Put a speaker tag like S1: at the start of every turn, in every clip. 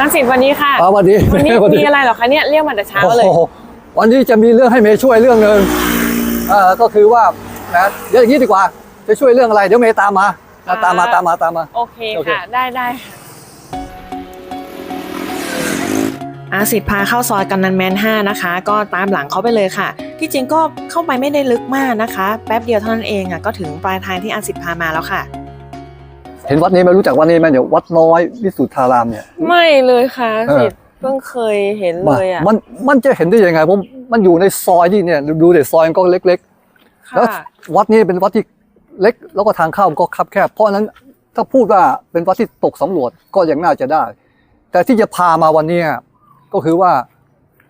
S1: นักสิทธิ์วันนี้ค่ะ
S2: อ่าวันนี้
S1: วันนี้มีอะไรเหรอคะเนี่ยเรียกมาแต่เช้าเลย
S2: โอ้โหวันนี้จะมีเรื่องให้เมย์ช่วยเรื่องหนึ่งเอ่อก็คือว่านะเดี๋ยวอย่างนี้ดีกว่าจะช่วยเรื่องอะไรเดี๋ยวเมย์ตามมานะตามมาตามมาตามมา
S1: โอเค
S2: โอเค
S1: ค่ะได้ได้
S3: อาสิทธิ์พาเข้าซอยกำนันแมน5นะคะ ก็ตามหลังเขาไปเลยค่ะ ที่จริงก็เข้าไปไม่ได้ลึกมากนะคะ แป๊บเดียวเท่านั้นเองอะก็ถึงปลายทางที่อาสิทธิ์พามาแล้วค่ะ
S2: เห็นวัดนี้ไหมรู้จักวัดนี้ไหมเดี๋ยววัดน้อยวิสุทธารามเนี่ย
S1: ไม่เลยค่ะ
S2: เออ
S1: สิทธิ์เพิ่งเคยเห็นเลยอะ
S2: มันมันจะเห็นได้ยังไงเพราะมันอยู่ในซอยที่เนี่ย ดูเด็ซอยมันก็เล็กๆแล้ว
S1: ค่ะ
S2: วัดนี้เป็นวัดที่เล็กแล้วก็ทางเข้ามันก็คับแคบเพราะฉะนั้นถ้าพูดว่าเป็นวัดที่ตกสำรวจก็ยังน่าจะได้ แต่ที่จะพามาวันเนี้ยก็คือว่า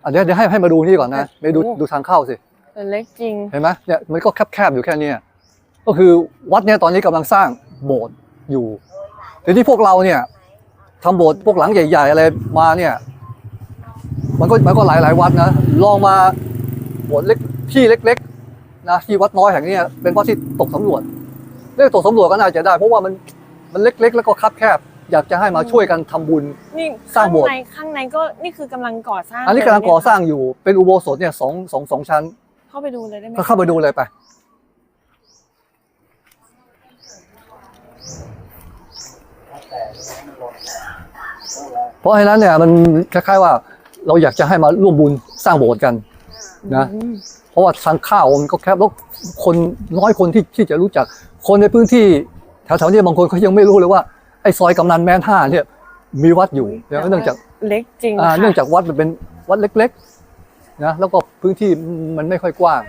S2: อันนี้เดี๋ยวให้ให้มาดูนี่ก่อนนะไปดูดูทางเข้าสิ
S1: แต่เล็กจริง
S2: เห็นไหมเนี่ยมันก็แคบๆอยู่แค่เนี้ยก็คือวัดเนี่ยตอนนี้กำลังสร้างโบสถ์ อยู่ทีนี้พวกเราเนี่ยทำโบสถ์พวกหลังใหญ่ ๆ อะไรมาเนี่ย มันก็มันก็หลายหลายๆวัดนะลองมาโบสถ์เล็กที่เล็ก ๆ นะที่วัดน้อยแห่งเนี้ยเป็นวัดที่ตกสำรวจเรื่องตกสำรวจก็น่าจะได้ เพราะว่ามันมันเล็ก ๆ แล้วก็คับแคบ อยากจะให้มาช่วยกันทำบุญ
S1: นี่
S2: สร้างโบสถ์
S1: ข้ในข้างในก็นี่คือกำลังก่อสร้าง
S2: อันนี้กำลังก่อสร้างอยู่เป็นอุโบสถเนี่ยสองสองสองชั้น
S1: เข้าไปดูเลยได้ไหม
S2: ก็เข้าไปดูเลยไป เพราะฉะนั้นเนี่ยมันคล้ายๆว่าเราอยากจะให้มาร่วมบุญสร้างโบสถ์กันนะ
S1: อืม
S2: เพราะว่าทางข้าวมันก็แคบแล้วคนน้อยคนที่ที่จะรู้จัก คนในพื้นที่แถวๆนี้บางคนเขายังไม่รู้เลยว่าไอ้ซอยกำนันแมนห้าเนี่ยมีวัดอยู่เนื่องจาก
S1: เล็กจริง
S2: อ่า
S1: ค่ะ
S2: เนื่องจากวัดมันเป็นวัดเล็กๆนะแล้วก็พื้นที่มันไม่ค่อยกว้าง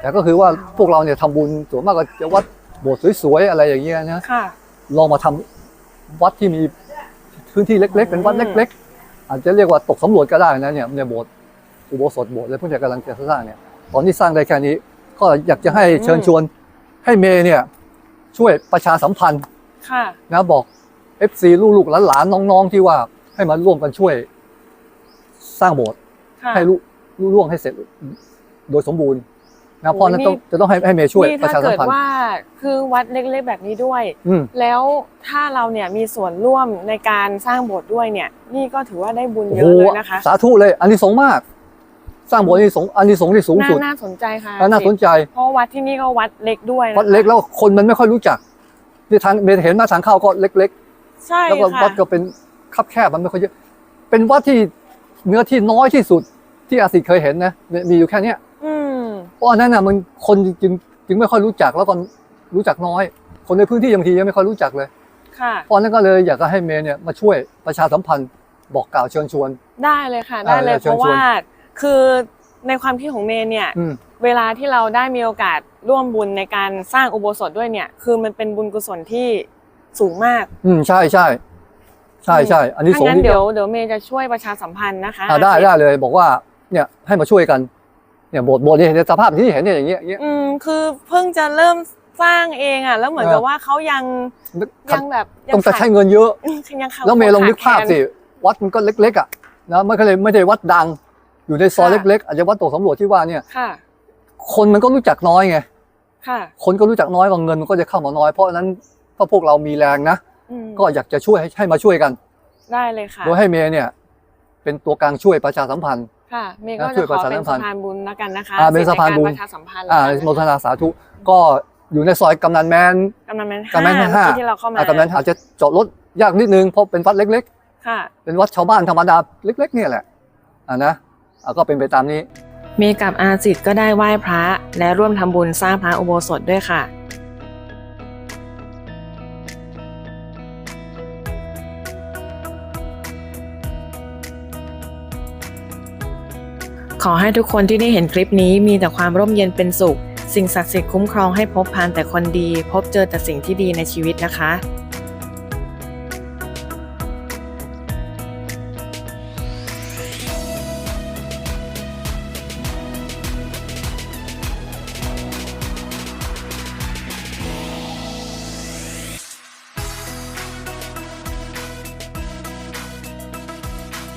S2: แต่ก็คือว่าพวกเราเนี่ยทำบุญส่วนมากก็จะวัดโบสถ์สวยๆอะไรอย่างเงี้ยนะ
S1: ค่ะ
S2: ลองมาทำวัดที่มี พื้นที่เล็ก ๆ เป็นวัดเล็ก ๆ อาจจะเรียกว่าตกสำรวจก็ได้นะเนี่ยเนี่ยโบสถ์อุโบสถโบสถ์อะไรพวกเนี้ยกำลังจะสร้างเนี่ยตอนที่สร้างได้แค่นี้ ก็อยากจะให้เชิญชวนให้เมย์เนี่ยช่วยประชาสัมพันธ์
S1: ค่ะ
S2: นะบอก FC ลูกๆหลานๆน้องๆที่ว่าให้มาร่วมกันช่วย สร้างโบสถ์
S1: ค่ะ
S2: ให้ลุลุล่วงให้เสร็จโดยสมบูรณ์ นะเพราะฉะนั้น
S1: โอ้
S2: ต้อง
S1: นี่
S2: จะต้องให้ให้เมย์ช่วย
S1: นี่
S2: ประ
S1: ถ้า
S2: ชาสัม
S1: เกิด
S2: พันธ์
S1: ว่าคือวัดเล็กๆแบบนี้ด้วย
S2: อืม
S1: แล้วถ้าเราเนี่ยมีส่วนร่วมในการสร้างโบสถ์ด้วยเนี่ย นี่ก็ถือว่าได้บุญ
S2: โอ้
S1: เย
S2: โห
S1: อะเลยนะคะ
S2: สาธุเลย อันนี้สงส์มาก สร้างโบสถ์นี่สงส์อันนี้สงส์ที่สูง
S1: น่า
S2: สุด
S1: น่าสนใจค่ะ
S2: และน่าสนใจ
S1: เพราะวัดที่นี่ก็วัดเล็กด้วยนะคะ
S2: วัดเล็กแล้วคนมันไม่ค่อยรู้จักนี่ทางเมย์เห็นหน้าทางเข้าก็เล็ก
S1: ใช่
S2: ๆแล้วก็
S1: ค่ะ
S2: วัดก็เป็นคับแคบมันไม่ค่อยเยอะเป็นวัดที่เนื้อที่น้อยที่สุดที่อาสิเคยเห็นนะมีอยู่แค่เนี้ย
S1: อืม
S2: เพ ราะอันนั้นน่ะมันคนจึงจึงไม่ค่อยรู้จักแล้วก็รู้จักน้อย คนในพื้นที่บางทียังไม่ค่อยรู้จักเลย
S1: ค่ะ
S2: เพราะฉะนั้นก็เลยอยากจะให้เมย์เนี่ยมาช่วยประชาสัมพันธ์บอกกล่าวเชิญชวน
S1: ได้เลยค่ะได้เลย
S2: อ่า
S1: เพ
S2: เชิญ
S1: ราะ
S2: ชวน
S1: ว่าคือในความคิดของเมย์เนี่ย
S2: อืม
S1: เวลาที่เราได้มีโอกาสร่วมบุญในการสร้างอุโบสถด้วยเนี่ย คือมันเป็นบุญกุศลที่สูงมาก
S2: อืมใช่ใช่ใช่ใช่อันนี้ส
S1: ถ้างงั้น
S2: ที่
S1: เดี๋ยวเดี๋ยวเมย์จะช่วยประชาสัมพันธ์นะคะ
S2: อ่าได้ได้เลยบอกว่าเนี่ยให้มาช่วยกัน เนี่ยโบสถ์โบสถ์เนี่ยในสภาพที่เห็นเนี่ยอย่างเงี้ยอย่างเงี้ย
S1: อืมคือเพิ่งจะเริ่มสร้างเองอะ แล้วเหมือนกับ
S2: เออ
S1: ว่าเขายังยังแบบยั
S2: ต้องจะ
S1: ขาด
S2: ใช้เงินเยอะ
S1: ยังขาด
S2: แล้วเมย์ลองนึกภาพ
S1: ขดแคลน
S2: สิวัดมันก็เล็กๆอะนะไม่เคยไม่ได้วัดดัง อยู่ในซอย
S1: ค่ะ
S2: เล็กๆอาจจะวัดตกสำรวจที่ว่าเนี่ย
S1: ค่ะ
S2: คนมันก็รู้จักน้อยไง
S1: ค่ะ
S2: คนก็รู้จักน้อยกว่าเงินมันก็จะเข้ามาน้อย เพราะฉะนั้นถ้าพวกเรามีแรงนะ
S1: อืม
S2: ก็อยากจะช่วยให้ให้มาช่วยกัน
S1: ได้เลยค่ะ
S2: โดยให้เมย์เนี่ย เป็นตัวกลางช่วยประชาสัมพันธ์
S1: ค่ะเมย์ก็
S2: ช่
S1: จะ
S2: วย
S1: ข
S2: ประ
S1: อ
S2: ชา
S1: เป็
S2: สั
S1: น
S2: มพั
S1: สะ
S2: นธ์
S1: พานบุญแล้วกันนะคะ
S2: อ่าเป็นสะพานบุญ
S1: ในกรประชาสัมพันธ์
S2: อ่า
S1: แล้วกัน
S2: โมทนาสาธุก็อยู่ในซอยกำนันแมน
S1: กำนันแมน
S2: กำนันแมนห้า
S1: เมื่อกี้ที่เราเข้ามา
S2: อ่ากำนันอาจจะจอดรถยากนิดนึงเพราะเป็นวัดเล็ก
S1: ค่ะ
S2: ๆเป็นวัดชาวบ้านธรรมดาเล็ก ๆ เนี่ยแหละอ่านะอ่าก็เป็นไปตามนี้
S3: เมย์กับอาสิทธิ์ก็ได้ไหว้พระและร่วมทำบุญสร้างพระอุโบสถด้วยค่ะ ขอให้ทุกคนที่ได้เห็นคลิปนี้มีแต่ความร่มเย็นเป็นสุข สิ่งศักดิ์สิทธิ์คุ้มครองให้พบพานแต่คนดี พบเจอแต่สิ่งที่ดีในชีวิตนะคะ